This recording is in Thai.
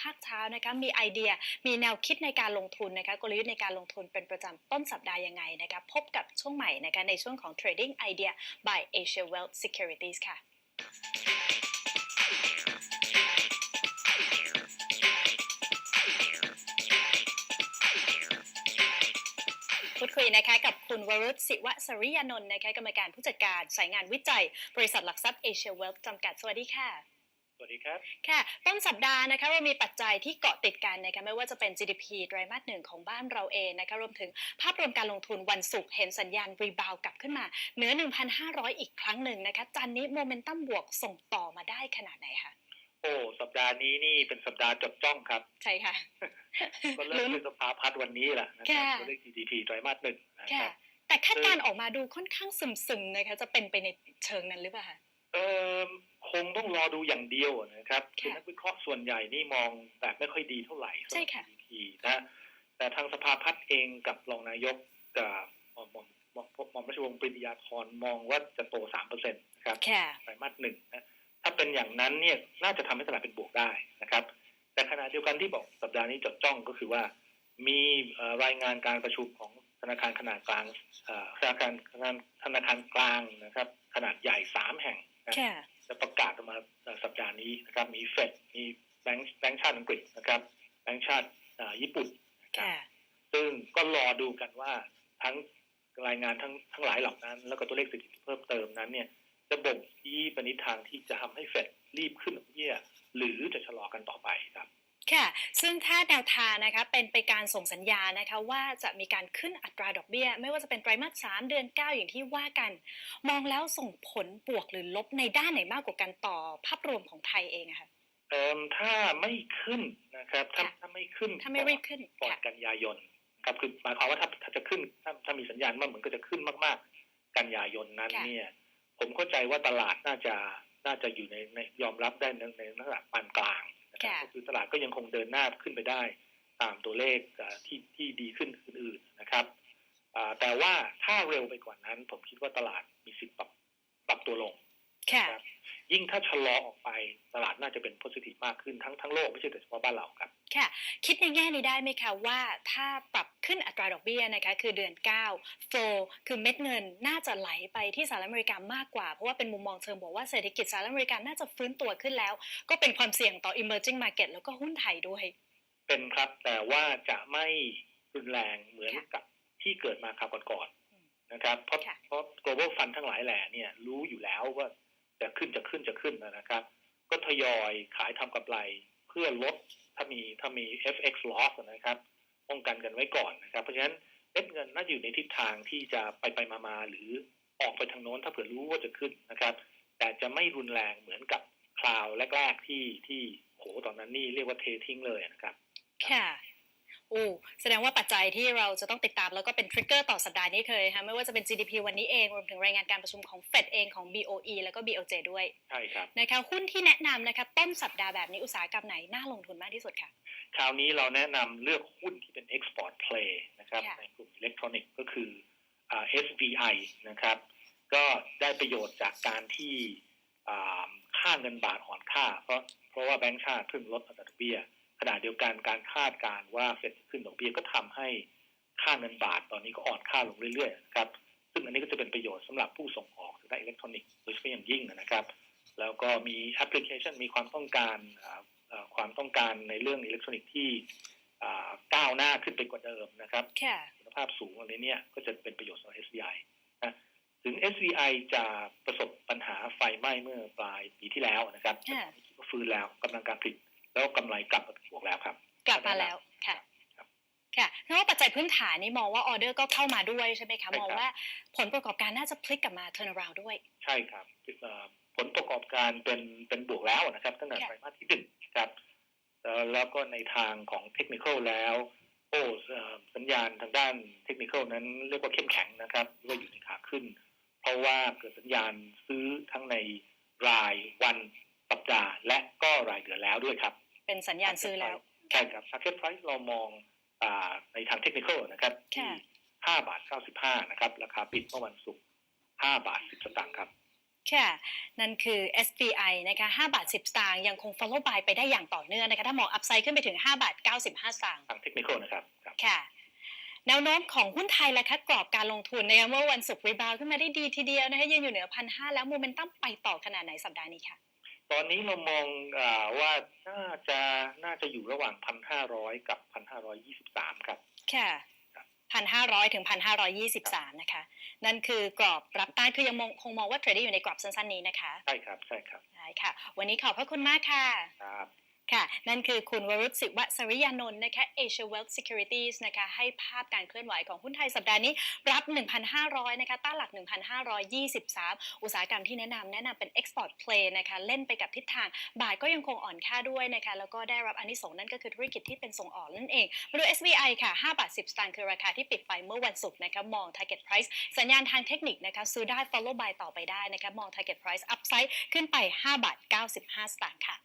ภาคเช้านะคะมีไอเดียมีแนวคิดในการลงทุนนะคะกลยุทธ์ในการลงทุนเป็นประจำต้นสัปดาห์ยังไงนะคะพบกับช่วงใหม่นะคะในช่วงของ Trading Idea by Asia Wealth Securities ค่ะพูดคุยนะคะกับคุณวรุษศิวสริยานนท์นะคะกรรมการผู้จัดการสายงานวิจัย บริษัทหลักทรัพย์เอเชียเวลจำกัดสวัสดีค่ะ วัสดีครับ ค่ะ ต้นสัปดาห์นะคะเรามีปัจจัยที่เกาะติดกันนะคะไม่ว่าจะเป็น GDP ไตรมาสหนึ่งของบ้านเราเองนะคะรวมถึงภาพรวมการลงทุนวันศุกร์เห็นสัญญาณรีบาวกลับขึ้นมาเหนือ 1,500 อีกครั้งหนึ่งนะคะจันนี้โมเมนตัมบวกส่งต่อมาได้ขนาดไหนคะโอ้สัปดาห์นี้นี่เป็นสัปดาห์จดจ้องครับ ใช่ค่ะ ก็เริ่มด้วยสภาพัฒน์วันนี้แหละนะครับค่ะตัวเลข GDP ไตรมาสหนึ่งนะคค่ะรับแต่คาดการณ์ออกมาดูค่อนข้างซึมๆนะคะจะเป็นไปในเชิงนั้นหรือเปล่าคะเออคง ต้องรอดูอย่างเดียวนะครับค่ะคือนักวิเคราะห์ส่วนใหญ่นี่มองแบบไม่ค่อยดีเท่าไหร่สำหใช่รับค่ะ GDP นะแต่ทางสภาพัฒน์เองกับรองนายกกับหม่อมหม่อมหม่อมหม่อมราชวงศ์ปริยาธรมองว่าจะโตสามเปอร์เซ็นต์นะครับค่ะไตรมาสหนึ่งนะถ้าเป็นอย่างนั้นเนี่ยน่าจะทำให้ตลาดเป็นบวกได้นะครับ แต่ขณะเดียวกันที่บอกสัปดาห์นี้จดจ้องก็คือว่า มีเอ่อรายงานการประชุมของธนาคารขนาดกลางเอ่อธนาคารธนาคารธนาคารกลางนะครับ ขนาดใหญ่สามแห่งนะค่ะ จะประกาศออกมาเอ่อสัปดาห์นี้นะครับ มีเฟดมีแบงก์แบงก์ชาติอังกฤษนะครับแบงก์ชาติเอ่อญี่ปุ่นนะครับค่ะซึ่งก็รอดูกันว่าทั้งรายงานทั้งทั้งหลายเหล่านั้น แล้วก็ตัวเลขเศรษฐกิจเพิ่มเติมนั้นเนี่ย จะบ่งชี้ไปในทางที่จะทำให้เฟดรีบขึ้นดอกเบี้ยหรือจะชะลอกันต่อไปครับ ค่ะ ซึ่งถ้าแนวทางนะคะเป็นไปการส่งสัญญาณนะคะว่าจะมีการขึ้นอัตราดอกเบี้ย ไม่ว่าจะเป็นไตรมาสสามเดือน 9 อย่างที่ว่ากัน มองแล้วส่งผลบวกหรือลบในด้านไหนมากกว่ากันต่อภาพรวมของไทยเองอะคะเอ่มถ้าไม่ขึ้นนะครับถ้าค่ะถ้าไม่ขึ้นถ้าไม่รีบขึ้นก่อนค่ะกันยายนครับคือหมายความว่าถ้าถ้าจะขึ้นถ้าถ้ามีสัญญาณว่าเหมือนก็จะขึ้นมาก ๆ กันยายนนั้นค่ะเนี่ย ผมเข้าใจว่าตลาดน่าจะน่าจะอยู่ในในยอมรับได้ในในระดับปานกลางนะครับค่ะ ก็คือตลาดก็ยังคงเดินหน้าขึ้นไปได้ ตามตัวเลขเอ่อที่ที่ดีขึ้นอื่นๆนะครับอ่าแต่ว่าถ้าเร็วไปกว่านั้น ผมคิดว่าตลาดมีสิทธิ์ปรับปรับตัวลงค่ะครับยิ่งถ้าชะลอออกไปตลาดน่าจะเป็นโพซิทีฟมากขึ้นทั้งทั้งโลกไม่ใช่แต่เฉพาะบ้านเราครับ ค่ะ คิดในแง่นี้ได้ไหมคะว่าถ้าปรับขึ้นอัตราดอกเบี้ยนะคะคือเดือน9โฟคือเม็ดเงินน่าจะไหลไปที่สหรัฐอเมริกามากกว่า เพราะว่าเป็นมุมมองเชิงบอกว่าเศรษฐกิจสหรัฐอเมริกาน่าจะฟื้นตัวขึ้นแล้ว ก็เป็นความเสี่ยงต่อ emerging market แล้วก็หุ้นไทยด้วย เป็นครับแต่ว่าจะไม่รุนแรงเหมือนค่ะกับที่เกิดมาคราวก่อนอืมๆนะครับเพราะค่ะเพราะ global fund ทั้งหลายแหล่เนี่ยรู้อยู่แล้วว่าจะขึ้นจะขึ้นจะขึ้นนะครับ ก็ทยอยขายทำกำไร เพื่อลดถ้ามีถ้ามี FX loss นะครับ ป้องกันกันไว้ก่อนนะครับ เพราะฉะนั้นเม็ดเงินน่าจะอยู่ในทิศทางที่จะไปไปมามาหรือออกไปทางโน้นถ้าเผื่อรู้ว่าจะขึ้นนะครับ แต่จะไม่รุนแรงเหมือนกับคราวแรก ๆที่ที่โหตอนนั้นนี่เรียกว่าเททิ้งเลยนะครับ ค่ะ อ้แสดงว่าปัจจัยที่เราจะต้องติดตามแล้วก็เป็นทริกเกอร์ต่อสัปดาห์นี้เคยค่ะไม่ว่าจะเป็น GDP วันนี้เองรวมถึงรายงานการประชุมของ Fed เองของ BOE แล้วก็ BOJ ด้วยใช่ครับนะคะหุ้นที่แนะนำนะคะต้นสัปดาห์แบบนี้อุตสาหกรรมไหนน่าลงทุนมากที่สุดค่ะคราวนี้เราแนะนำเลือกหุ้นที่เป็น export play นะครับค่ะในกลุ่มอิเล็กทรอนิกส์ก็คืออ่า SVI นะครับ ก็ได้ประโยชน์จากการที่อ่าค่าเงินบาทอ่อนค่า เพราะเพราะว่าแบงก์ชาติเพิ่งลดอัตราดอกเบี้ย ขณะเดียวกันการคาดการณ์ว่าเฟดจะขึ้นดอกเบี้ยก็ทำให้ค่าเงินบาทตอนนี้ก็อ่อนค่าลงเรื่อยๆนะครับ ซึ่งอันนี้ก็จะเป็นประโยชน์สำหรับผู้ส่งออกทางด้านอิเล็กทรอนิกส์โดยเฉพาะอย่างยิ่งนะครับ แล้วก็มีแอปพลิเคชันมีความต้องการอ่าอ่าความต้องการในเรื่องอิเล็กทรอนิกส์ที่อ่าก้าวหน้าขึ้นไปกว่าเดิมนะครับค่ะคุณภาพสูงอันนี้เนี่ยก็จะเป็นประโยชน์สำหรับ SVI นะถึง SVI จะประสบปัญหาไฟไหม้เมื่อปลายปีที่แล้วนะครับค่ะแต่ตอนนี้คิดว่าฟื้นแล้วกำลังการผลิตแล้วกำไรกลับมาเป็นบวก แล้วครับ กลับมาแล้วค่ะครับค่ะเพราะว่าปัจจัยพื้นฐานนี่มองว่าออเดอร์ก็เข้ามาด้วยใช่ไหมคะใช่ครับมองว่าผลประกอบการน่าจะพลิกกลับมา turn around ด้วย ใช่ครับเอ่อผลประกอบการเป็นเป็นบวกแล้วนะครับตั้งแต่ค่ะไตรมาสที่หนึ่งครับเอ่อแล้วก็ในทางของเทคนิคแล้ว โอ้เอ่อสัญญาณทางด้านเทคนิคนั้นเรียกว่าเข้มแข็งนะครับเรียกว่าอยู่ในขาขึ้น เพราะว่าเกิดสัญญาณซื้อทั้งในรายวันสัปดาห์และก็รายเดือนแล้วด้วยครับ เป็นสัญญาณซื้อแล้ว ใช่ครับ Target Price เรามองอาในทางเทคนิคนะครับที่ค่ะ5บาท95นะครับ ราคาปิดเมื่อวันศุกร์5บาท10สตางค์ครับค่ะ นั่นคือ SPI นะคะ5บาท 10 สตางค์ยังคง follow by ไปได้อย่างต่อเนื่องนะคะ ถ้ามอง upside ขึ้นไปถึง 5 บาท 95 สตางค์ทางเทคนิคนะครับครับค่ะ แนวโน้มของหุ้นไทยและคะกรอบการลงทุนนะคะเมื่อวันศุกร์รีบาวขึ้นมาได้ดีทีเดียวนะคะยืนอยู่เหนือพันห้าแล้วโมเมนตัมไปต่อขนาดไหนสัปดาห์นี้ค่ะ ตอนนี้เรามองอาว่าน่าจะน่าจะอยู่ระหว่างพันห้าร้อยกับพันห้าร้อยยี่สิบสามครับ ค่ะพันห้าร้อยถึงพันห้าร้อยยี่สิบสามนะคะ นั่นคือกรอบรับต้านคือยังมองคงมองว่าเทรดได้อยู่ในกรอบสั้นๆนี้นะคะ ใช่ครับ ใช่ครับ ได้ค่ะ วันนี้ขอบพระคุณมากค่ะ ครับ ค่ะ นั่นคือคุณวรุษศิวะสริยานนท์นะคะ Asia Wealth Securities นะคะให้ภาพการเคลื่อนไหวของหุ้นไทยสัปดาห์นี้ รับ 1,500 นะคะต้านหลัก 1,523 อุตสาหกรรมที่แนะนำแนะนำเป็น Export Play นะคะเล่นไปกับทิศทาง บาทก็ยังคงอ่อนค่าด้วยนะคะแล้วก็ได้รับอนิสงส์นั่นก็คือธุรกิจที่เป็นส่งออกนั่นเอง มาดู SBI ค่ะ5บาท10 สตางค์คือราคาที่ปิดไปเมื่อวันศุกร์นะคะมอง Target Price สัญญาณทางเทคนิคนะคะซื้อได้ follow by ต่อไปได้นะคะมอง Target Price upside ขึ้นไป 5 บาท 95 สตางค์ค่ะ